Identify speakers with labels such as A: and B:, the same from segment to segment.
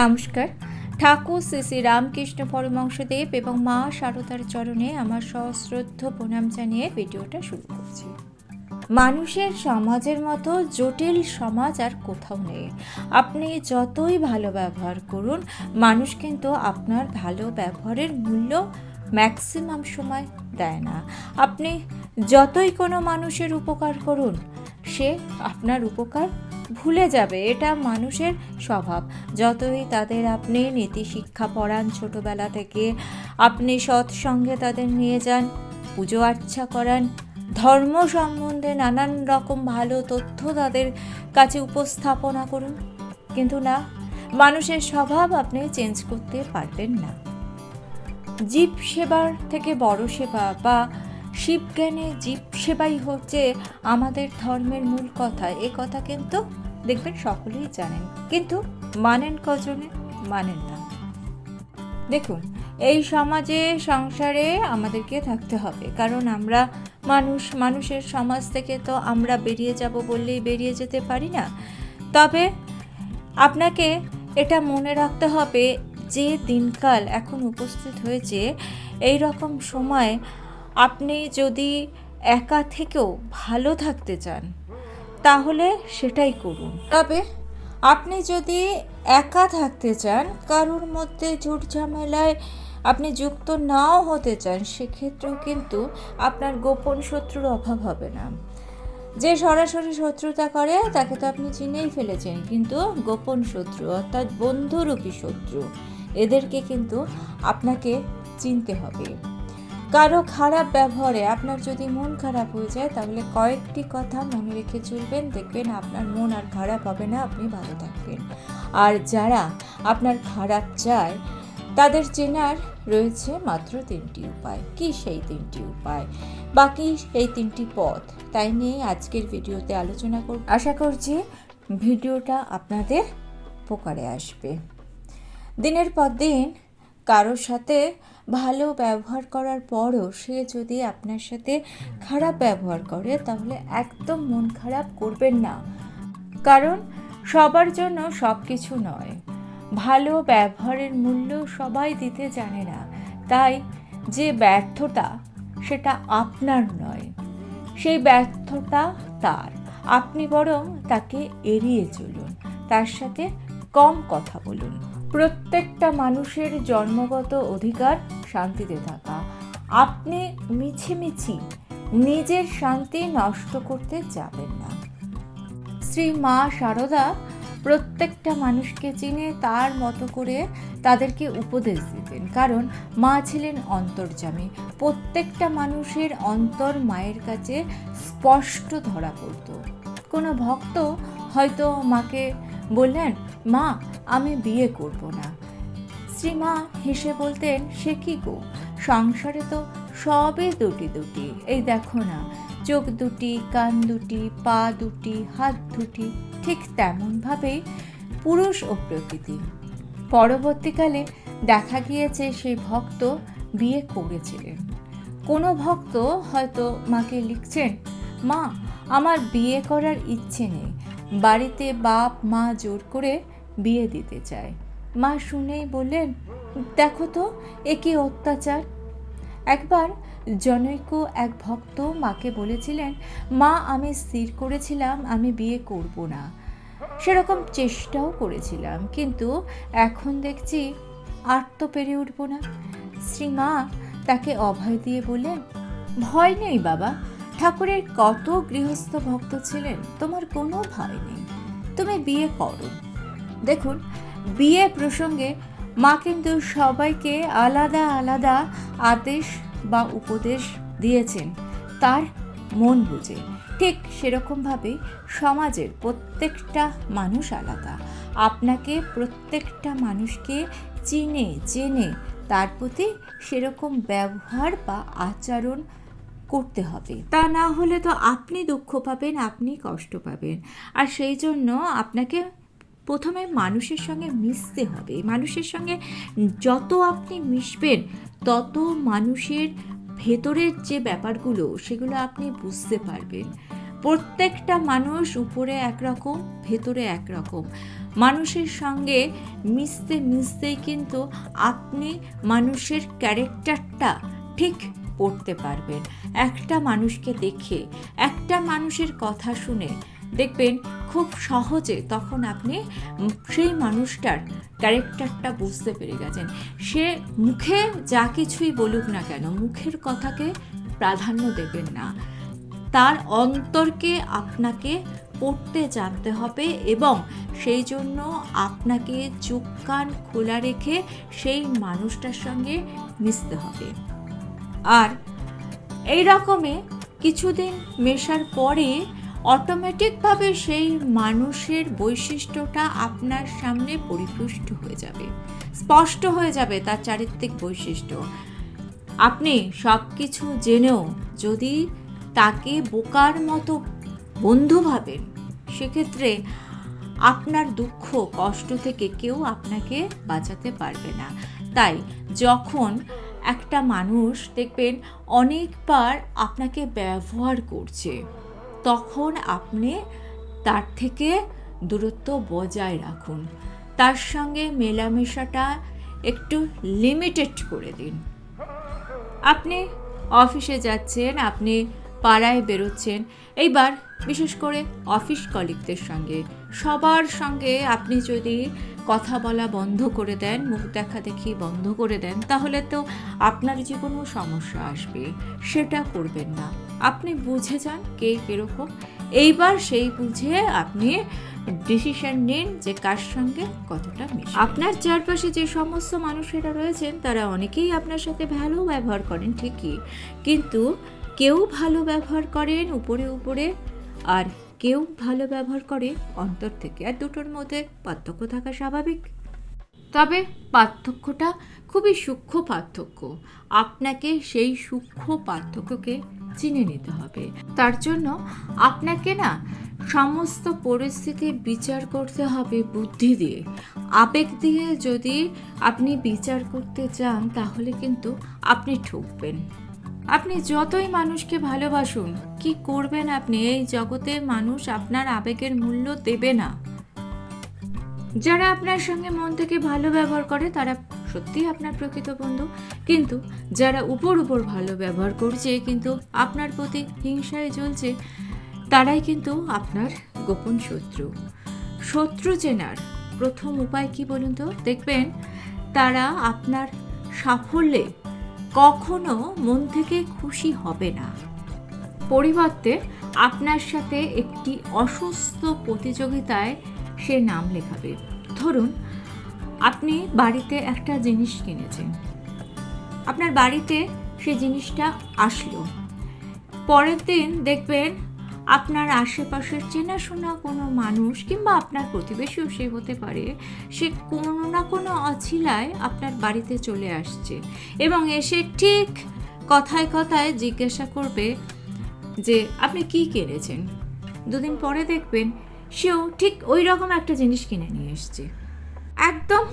A: নমস্কার। ঠাকুর শ্রী শ্রী রামকৃষ্ণ পরমংশদেব এবং মা সারদার চরণে আমার সশ্রদ্ধ প্রণাম জানিয়ে ভিডিওটা শুরু করছি। মানুষের সমাজের মতো জটিল সমাজ আর কোথাও নেই। আপনি যতই ভালো ব্যবহার করুন, মানুষ কিন্তু আপনার ভালো ব্যবহারের মূল্য ম্যাক্সিমাম সময় দেয় না। আপনি যতই কোনো মানুষের উপকার করুন, সে আপনার উপকার ভুলে যাবে, এটা মানুষের স্বভাব। যতই তাদের আপনি নীতি শিক্ষা পড়ান ছোটবেলা থেকে, আপনি সৎসঙ্গে তাদের নিয়ে যান, পুজো আর্চা করান, ধর্ম সম্বন্ধে নানান রকম ভালো তথ্য তাদের কাছে উপস্থাপনা করুন। কিন্তু না, মানুষের স্বভাব আপনি চেঞ্জ করতে পারবেন না। জীব সেবার থেকে বড় সেবা বা শিবজ্ঞানে জীব সেবাই হচ্ছে আমাদের ধর্মের মূল কথা। এ কথা কিন্তু দেখবেন সকলেই জানেন। কিন্তু মানেন কজনে? মানেন না। দেখুন, এই সমাজে, সংসারে আমাদেরকে থাকতে হবে। কারণ আমরা মানুষ, মানুষের সমাজ থেকে তো আমরা বেরিয়ে যাব বললেই বেরিয়ে যেতে পারি না। তবে আপনাকে এটা মনে রাখতে হবে যে দিনকাল এখন উপস্থিত হয়েছে এই রকম সময় আপনি যদি একা থেকেও ভালো থাকতে চান, তাহলে সেটাই করুন। তবে আপনি যদি একা থাকতে চান, কারোর মধ্যে ঝুট ঝামেলায় আপনি যুক্ত নাও হতে চান, সেক্ষেত্রেও কিন্তু আপনার গোপন শত্রুর অভাব হবে না। যে সরাসরি শত্রুতা করে, তাকে তো আপনি চিনেই ফেলেছেন, কিন্তু গোপন শত্রু অর্থাৎ বন্ধুরূপী শত্রু, এদেরকে কিন্তু আপনাকে চিনতে হবে। কারও খারাপ ব্যবহারে আপনার যদি মন খারাপ হয়ে যায়, তাহলে কয়েকটি কথা মনে রেখে চলবেন। দেখবেন আপনার মন আর খারাপ হবে না, আপনি ভালো থাকবেন। আর যারা আপনার খারাপ চায়, তাদের চেনার রয়েছে মাত্র তিনটি উপায়। কি সেই তিনটি উপায়? বাকি এই তিনটি পথ। তাই নিয়ে আজকের ভিডিওতে আলোচনা করব। আশা করছি ভিডিওটা আপনাদের উপকারে আসবে। দিনের পর দিন কারোর সাথে ভালো ব্যবহার করার পরও সে যদি আপনার সাথে খারাপ ব্যবহার করে, তাহলে একদম মন খারাপ করবেন না। কারণ সবার জন্য সব কিছু নয়। ভালো ব্যবহারের মূল্য সবাই দিতে জানে না। তাই যে ব্যর্থতা, সেটা আপনার নয়। সেই ব্যর্থতা তার। আপনি বরং তাকে এড়িয়ে চলুন। তার সাথে কম কথা বলুন। প্রত্যেকটা মানুষের জন্মগত অধিকার শান্তিতে থাকা। আপনি মিছিমিছি নিজের শান্তি নষ্ট করতে যাবেন না। শ্রী মা শারদা প্রত্যেকটা মানুষকে চিনে তার মতো করে তাদেরকে উপদেশ দিতেন। কারণ মা ছিলেন অন্তর্জামী প্রত্যেকটা মানুষের অন্তর মায়ের কাছে স্পষ্ট ধরা পড়ত। কোনো ভক্ত হয়তো মাকে বললেন মা, আমি বিয়ে করব না। শ্রীমা হেসে বলতেন, সে কি গো? সংসারে তো সবই দুটি দুটি। এই দেখো না, চোখ দুটি, কান দুটি, পা দুটি, হাত দুটি, ঠিক তেমনভাবেই পুরুষ ও প্রকৃতি। পরবর্তীকালে দেখা গিয়েছে সেই ভক্ত বিয়ে করেছিলেন। কোনো ভক্ত হয়তো মাকে লিখছেন, মা, আমার বিয়ে করার ইচ্ছে নেই। বাড়িতে বাপ, মা জোর করে বিয়ে দিতে চায়। মা শুনেই বললেন, দেখো তো, এ কি অত্যাচার? একবার জনৈক এক ভক্ত মাকে বলেছিলেন, মা, আমি স্থির করেছিলাম, আমি বিয়ে করব না। সেরকম চেষ্টাও করেছিলাম, কিন্তু এখন দেখছি আর তো পেরে উঠব না। শ্রীমা তাকে অভয় দিয়ে বললেন, ভয় নেই বাবা, ঠাকুরের কত গৃহস্থ ভক্ত ছিলেন, তোমার কোনো ভয় নেই। তুমি বিয়ে করো দেখুন, বিয়ে প্রসঙ্গে মা কিন্তু সবাইকে আলাদা আলাদা আদেশ বা উপদেশ দিয়েছেন। তার মন বুঝে। ঠিক সেরকমভাবে সমাজের প্রত্যেকটা মানুষ আলাদা। আপনাকে প্রত্যেকটা মানুষকে চিনে, জেনে তার প্রতি সেরকম ব্যবহার বা আচরণ করতে হবে। তা না হলে তো আপনি দুঃখ পাবেন, আপনি কষ্ট পাবেন। আর সেই জন্য আপনাকে প্রথমে মানুষের সঙ্গে মিশতে হবে। মানুষের সঙ্গে যত আপনি মিশবেন, তত মানুষের ভেতরের যে ব্যাপারগুলো, সেগুলো আপনি বুঝতে পারবেন। প্রত্যেকটা মানুষ উপরে একরকম, ভেতরে একরকম। মানুষের সঙ্গে মিশতে মিশতেই কিন্তু আপনি মানুষের ক্যারেক্টারটা ঠিক পড়তে পারবেন। একটা মানুষকে দেখে, একটা মানুষের কথা শুনে দেখবেন খুব সহজে তখন আপনি সেই মানুষটার ক্যারেক্টারটা বুঝতে পেরে গেছেন। সে মুখে যা কিছুই বলুক না কেন, মুখের কথাকে প্রাধান্য দেবেন না। তার অন্তরকে আপনাকে পড়তে জানতে হবে এবং সেই জন্য আপনাকে চোখ কান খোলা রেখে সেই মানুষটার সঙ্গে মিশতে হবে। আর এই রকমে কিছুদিন মেশার পরে অটোমেটিকভাবে সেই মানুষের বৈশিষ্ট্যটা আপনার সামনে পরিপুষ্ট হয়ে যাবে, স্পষ্ট হয়ে যাবে তার চারিত্রিক বৈশিষ্ট্য। আপনি সব কিছু জেনেও যদি তাকে বোকার মতো বন্ধু ভাবেন, সেক্ষেত্রে আপনার দুঃখ, কষ্ট থেকে কেউ আপনাকে বাঁচাতে পারবে না। তাই যখন একটা মানুষ দেখবেন অনেকবার আপনাকে ব্যবহার করছে তখন আপনি তার থেকে দূরত্ব বজায় রাখুন। তার সঙ্গে মেলামেশাটা একটু লিমিটেড করে দিন। আপনি অফিসে যাচ্ছেন, আপনি পাড়ায় বেরোচ্ছেন, এইবার বিশেষ করে অফিস কলিগদের সঙ্গে সবার সঙ্গে আপনি যদি কথা বলা বন্ধ করে দেন, মুখ দেখা দেখি বন্ধ করে দেন, তাহলে তো আপনার জীবনেও সমস্যা আসবে। সেটা করবেন না। আপনি বুঝে যান কে কীরকম। এইবার সেই বুঝে আপনি ডিসিশন নিন যে কার সঙ্গে কতটা মিশে আপনার চারপাশে যে সমস্ত মানুষেরা রয়েছেন, তারা অনেকেই আপনার সাথে ভালো ব্যবহার করেন, ঠিকই। কিন্তু কেউ ভালো ব্যবহার করেন, উপরে উপরে, আর কেউ ভালো ব্যবহার করে, অন্তর থেকে আর দুটোর মধ্যে পার্থক্য থাকা স্বাভাবিক। তবে পার্থক্যটা খুবই সূক্ষ্ম পার্থক্য। আপনাকে সেই সূক্ষ্ম পার্থক্যকে চিনে নিতে হবে। তার জন্য আপনাকে না সমস্ত পরিস্থিতি বিচার করতে হবে বুদ্ধি দিয়ে। আবেগ দিয়ে যদি আপনি বিচার করতে চান, তাহলে কিন্তু আপনি ঠকবেন। আপনি যতই মানুষকে ভালোবাসুন, কি করবেন আপনি? এই জগতে মানুষ আপনার আবেগের মূল্য দেবে না। যারা আপনার সঙ্গে মন থেকে ভালো ব্যবহার করে, তারা সত্যিই আপনার প্রকৃত বন্ধু। কিন্তু যারা উপর উপর ভালো ব্যবহার করছে, কিন্তু আপনার প্রতি হিংসায় জ্বলছে, তারাই কিন্তু আপনার গোপন শত্রু। শত্রু চেনার প্রথম উপায় কি বলুন তো? দেখবেন তারা আপনার সাফল্যে কখনো মন থেকে খুশি হবে না। পরিবর্তে আপনার সাথে একটি অসুস্থ প্রতিযোগিতায় সে নাম লেখাবে। ধরুন, আপনি বাড়িতে একটা জিনিস কিনেছেন। আপনার বাড়িতে সে জিনিসটা আসলো। পরের দিন দেখবেন আপনার আশেপাশের চেনাশোনা কোনো মানুষ কিংবা আপনার প্রতিবেশীও সে হতে পারে, সে কোনো না কোনো অছিলায় আপনার বাড়িতে চলে আসছে এবং এসে ঠিক কথায় কথায় জিজ্ঞাসা করবে যে, আপনি কি কিনেছেন? দুদিন পরে দেখবেন সেও ঠিক ওই রকম একটা জিনিস কিনে নিয়ে এসছে। একদম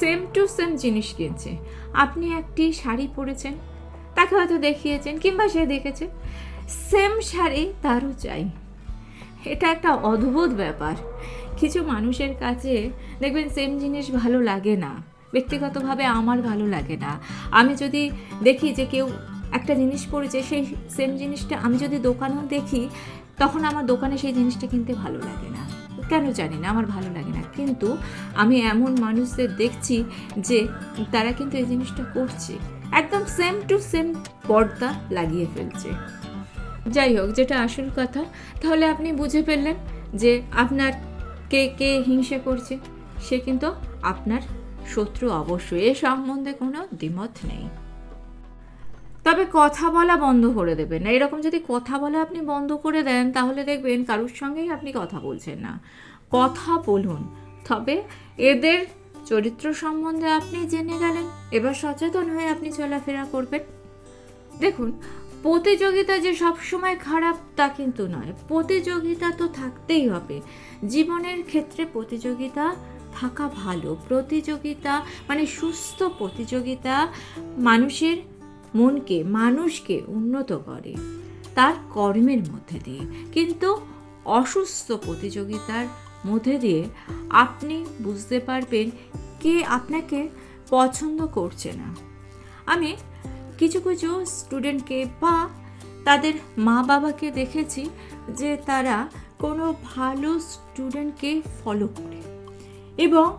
A: সেম টু সেম জিনিস কিনছে। আপনি একটি শাড়ি পরেছেন, তাকে হয়তো দেখিয়েছেন কিংবা সে দেখেছে। সেম শাড়ি তারও চাই। এটা একটা অদ্ভুত ব্যাপার। কিছু মানুষের কাছে দেখবেন সেম জিনিস ভালো লাগে না। ব্যক্তিগতভাবে আমার ভালো লাগে না। আমি যদি দেখি যে কেউ একটা জিনিস পড়েছে সেই সেম জিনিসটা আমি যদি দোকানেও দেখি, তখন আমার দোকানে সেই জিনিসটা কিনতে ভালো লাগে না। কেন জানি না, আমার ভালো লাগে না। কিন্তু আমি এমন মানুষদের দেখছি যে তারা কিন্তু এই জিনিসটা করছে। একদম সেম টু সেম পর্দা লাগিয়ে ফেলছে। যাই হোক, যেটা আসল কথা, তাহলে আপনি বুঝে ফেললেন যে আপনার কে কে হিংসে করছে। সে কিন্তু আপনার শত্রু। অবশ্যই এ সম্বন্ধে কোনো দ্বিমত নেই। তবে কথা বলা বন্ধ করে দেবেন। না এরকম যদি কথা বলা আপনি বন্ধ করে দেন, তাহলে দেখবেন কারুর সঙ্গেই আপনি কথা বলছেন না। কথা বলুন। তবে এদের চরিত্র সম্বন্ধে আপনি জেনে গেলেন। এবার সচেতন হয়ে আপনি চলাফেরা করবেন। দেখুন প্রতিযোগিতা যে সবসময় খারাপ, তা কিন্তু নয়। প্রতিযোগিতা তো থাকতেই হবে। জীবনের ক্ষেত্রে প্রতিযোগিতা থাকা ভালো। প্রতিযোগিতা মানে সুস্থ প্রতিযোগিতা মানুষের মনকে, মানুষকে উন্নত করে। তার কর্মের মধ্যে দিয়ে। কিন্তু অসুস্থ প্রতিযোগিতার মধ্যে দিয়ে আপনি বুঝতে পারবেন কে আপনাকে পছন্দ করছে না। আমি কিছু কিছু স্টুডেন্টকে বা তাদের মা বাবাকে দেখেছি যে তারা কোনো ভালো স্টুডেন্টকে ফলো করে এবং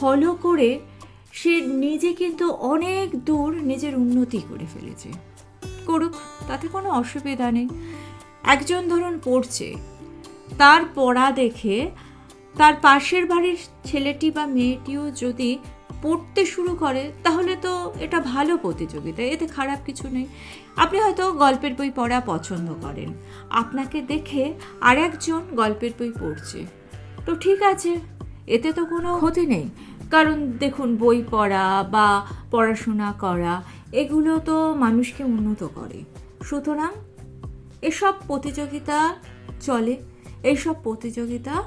A: ফলো করে সে নিজে কিন্তু অনেক দূর নিজের উন্নতি করে ফেলেছে। করুক, তাতে কোনো অসুবিধা নেই। একজন ধরুন পড়ছে, তার পড়া দেখে তার পাশের বাড়ির ছেলেটি বা মেয়েটিও যদি পড়তে শুরু করে, তাহলে তো এটা ভালো প্রতিযোগিতা, এতে খারাপ কিছু নেই। আপনি হয়তো গল্পের বই পড়া পছন্দ করেন। আপনাকে দেখে আর একজন গল্পের বই পড়ছে। তো ঠিক আছে, এতে তো কোনো ক্ষতি নেই। কারণ দেখুন, বই পড়া বা পড়াশোনা করা, এগুলো তো মানুষকে উন্নত করে। সুতরাং এসব প্রতিযোগিতা চলে এইসব প্রতিযোগিতা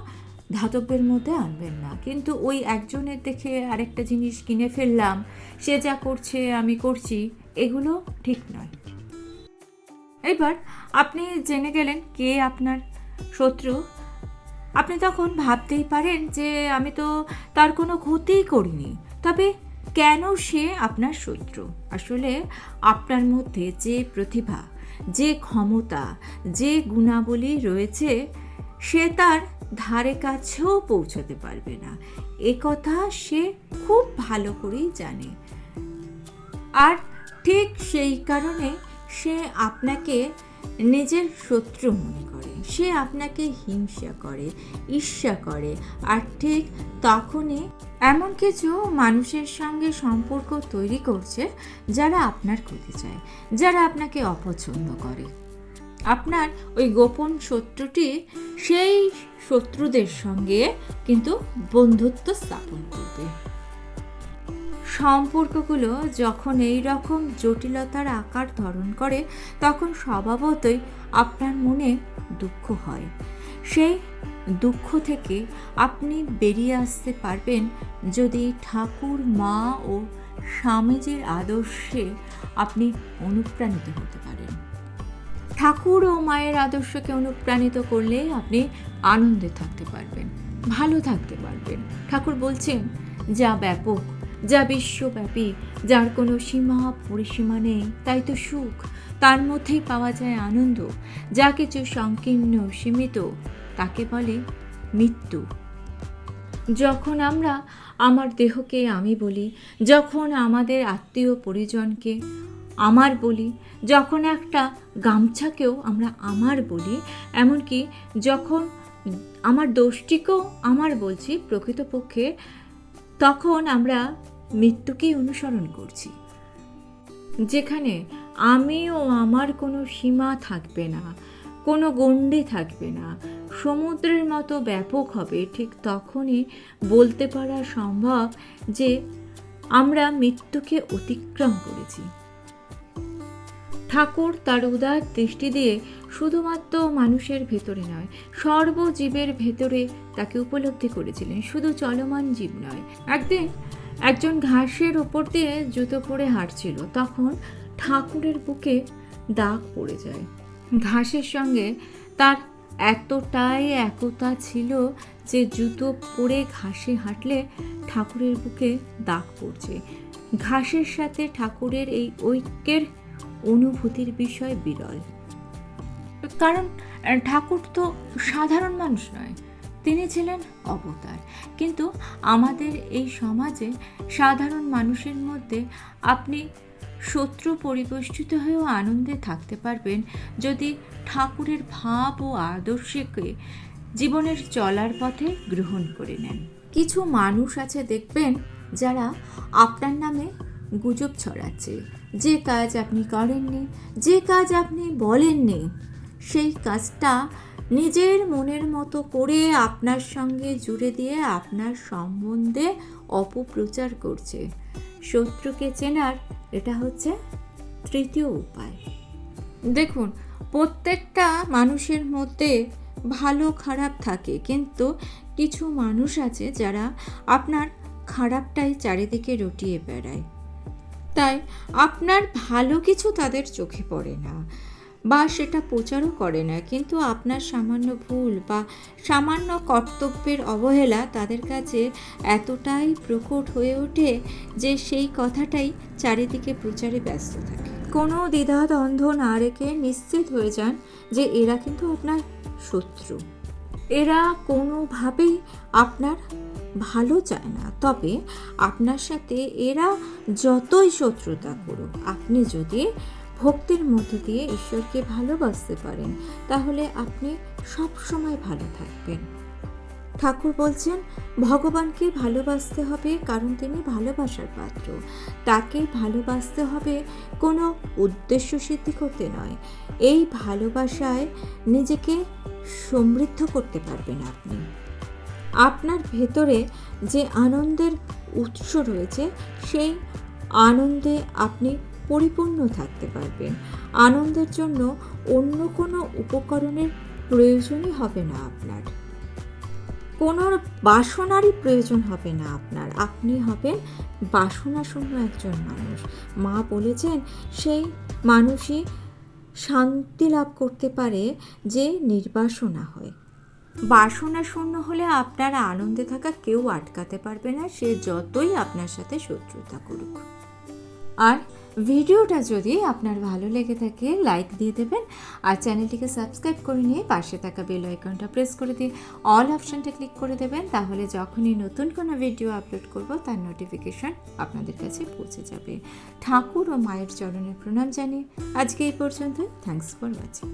A: ধাতব্যের মধ্যে আনবেন না। কিন্তু ওই একজনের দেখে আরেকটা জিনিস কিনে ফেললাম, সে যা করছে, আমি করছি, এগুলো ঠিক নয়। এবার আপনি জেনে গেলেন কে আপনার শত্রু। আপনি তখন ভাবতেই পারেন যে আমি তো তার কোনো ক্ষতিই করিনি, তবে কেন সে আপনার শত্রু? আসলে আপনার মধ্যে যে প্রতিভা, যে ক্ষমতা, যে গুণাবলী রয়েছে, সে তার ধারে কাছেও পৌঁছাতে পারবে না। এ কথা সে খুব ভালো করেই জানে। আর ঠিক সেই কারণে সে আপনাকে নিজের শত্রু মনে করে। সে আপনাকে হিংসা করে, ঈর্ষা করে। আর ঠিক তখনই এমন কিছু মানুষের সঙ্গে সম্পর্ক তৈরি করছে যারা আপনার ক্ষতি চায়, যারা আপনাকে অপছন্দ করে। আপনার ওই গোপন শত্রুটি সেই শত্রুদের সঙ্গে কিন্তু বন্ধুত্ব স্থাপন করবে। সম্পর্কগুলো যখন এই রকম জটিলতার আকার ধারণ করে, তখন স্বভাবতই আপনার মনে দুঃখ হয়। সেই দুঃখ থেকে আপনি বেরিয়ে আসতে পারবেন যদি ঠাকুর, মা ও স্বামীজির আদর্শে আপনি অনুপ্রাণিত হতে পারেন। ঠাকুর ও মায়ের আদর্শকে অনুপ্রাণিত করলে আপনি আনন্দে থাকতে পারবেন, ভালো থাকতে পারবেন। ঠাকুর বলছেন, যা ব্যাপক, যা বিশ্বব্যাপী, যার কোনো সীমা পরিসীমা নেই, তাই তো সুখ। তার মধ্যেই পাওয়া যায় আনন্দ, যা কিছু সংকীর্ণ, সীমিত, তাকে বলে মৃত্যু। যখন আমরা আমার দেহকে আমি বলি, যখন আমাদের আত্মীয় পরিজনকে আমার বলি, যখন একটা গামছাকেও আমরা আমার বলি, এমনকি যখন আমার দোষটিকেও আমার বলছি প্রকৃতপক্ষে, তখন আমরা মৃত্যুকেই অনুসরণ করছি। যেখানে আমি ও আমার কোনো সীমা থাকবে না, কোনো গণ্ডি থাকবে না, সমুদ্রের মতো ব্যাপক হবে, ঠিক তখনই বলতে পারা সম্ভব যে আমরা মৃত্যুকে অতিক্রম করেছি। ঠাকুর তার উদার দৃষ্টি দিয়ে শুধুমাত্র মানুষের ভেতরে নয়, সর্বজীবের ভেতরে তাকে উপলব্ধি করেছিলেন। শুধু চলমান জীব নয়। একদিন একজন ঘাসের ওপর দিয়ে জুতো পরে হাঁটছিল। তখন ঠাকুরের বুকে দাগ পড়ে যায়। ঘাসের সঙ্গে তার এতটাই একতা ছিল যে জুতো পরে ঘাসে হাঁটলে ঠাকুরের বুকে দাগ পড়ছে। ঘাসের সাথে ঠাকুরের এই ঐক্যের অনুভূতির বিষয় বিরল। কারণ ঠাকুর তো সাধারণ মানুষ নয়। তিনি ছিলেন অবতার। কিন্তু আমাদের এই সমাজে সাধারণ মানুষের মধ্যে আপনি শত্রু পরিবেষ্টিত হয়েও আনন্দে থাকতে পারবেন যদি ঠাকুরের ভাব ও আদর্শকে জীবনের চলার পথে গ্রহণ করে নেন। কিছু মানুষ আছে দেখবেন যারা আপনার নামে গুজব ছড়াচ্ছে। যে কাজ আপনি করেননি, যে কাজ আপনি বলেননি, সেই কাজটা নিজের মনের মতো করে আপনার সঙ্গে জুড়ে দিয়ে আপনার সম্বন্ধে অপপ্রচার করছে। শত্রুকে চেনার এটা হচ্ছে তৃতীয় উপায়। দেখুন, প্রত্যেকটা মানুষের মধ্যে ভালো খারাপ থাকে, কিন্তু কিছু মানুষ আছে যারা আপনার খারাপটাই চারিদিকে রটিয়ে বেড়ায়। তাই আপনার ভালো কিছু তাদের চোখে পড়ে না বা সেটা প্রচারও করে না। কিন্তু আপনার সামান্য ভুল বা সামান্য কর্তব্যের অবহেলা তাদের কাছে এতটাই প্রকট হয়ে ওঠে যে সেই কথাটাই চারিদিকে প্রচারে ব্যস্ত থাকে। কোনো দ্বিধা দ্বিধাদ্বন্দ্ব না রেখে নিশ্চিত হয়ে যান যে এরা কিন্তু আপনার শত্রু। এরা কোনোভাবেই আপনার ভালো চায় না। তবে আপনার সাথে এরা যতই শত্রুতা করুক, আপনি যদি ভক্তির মধ্যে দিয়ে ঈশ্বরকে ভালোবাসতে পারেন, তাহলে আপনি সব সময় ভালো থাকবেন। ঠাকুর বলছেন, ভগবানকে ভালোবাসতে হবে কারণ তিনি ভালোবাসার পাত্র। তাকে ভালোবাসতে হবে কোনো উদ্দেশ্য সিদ্ধি করতে নয়। এই ভালোবাসায় নিজেকে সমৃদ্ধ করতে পারবেন আপনি। আপনার ভেতরে যে আনন্দের উৎস রয়েছে, সেই আনন্দে আপনি পরিপূর্ণ থাকতে পারবেন। আনন্দের জন্য অন্য কোনো উপকরণের প্রয়োজনই হবে না আপনার। কোনো বাসনারই প্রয়োজন হবে না আপনার। আপনি হবেন বাসনাশূন্য একজন মানুষ। মা বলেছেন, সেই মানুষই শান্তি লাভ করতে পারে যে নির্বাসনা হয়। বাসনা শূন্য হলে আপনার আনন্দে থাকা কেউ আটকাতে পারবে না, সে যতই আপনার সাথে শত্রুতা করুক। আর ভিডিওটা যদি আপনার ভালো লেগে থাকে, লাইক দিয়ে দেবেন আর চ্যানেলটিকে সাবস্ক্রাইব করে নিয়ে পাশে থাকা বেল আইকনটা প্রেস করে দিয়ে অল অপশানটা ক্লিক করে দেবেন, তাহলে যখনই নতুন কোনো ভিডিও আপলোড করব, তার নোটিফিকেশন আপনাদের কাছে পৌঁছে যাবে। ঠাকুর ও মায়ের চরণে প্রণাম জানিয়ে আজকে এই পর্যন্ত থ্যাংকস ফর ওয়াচিং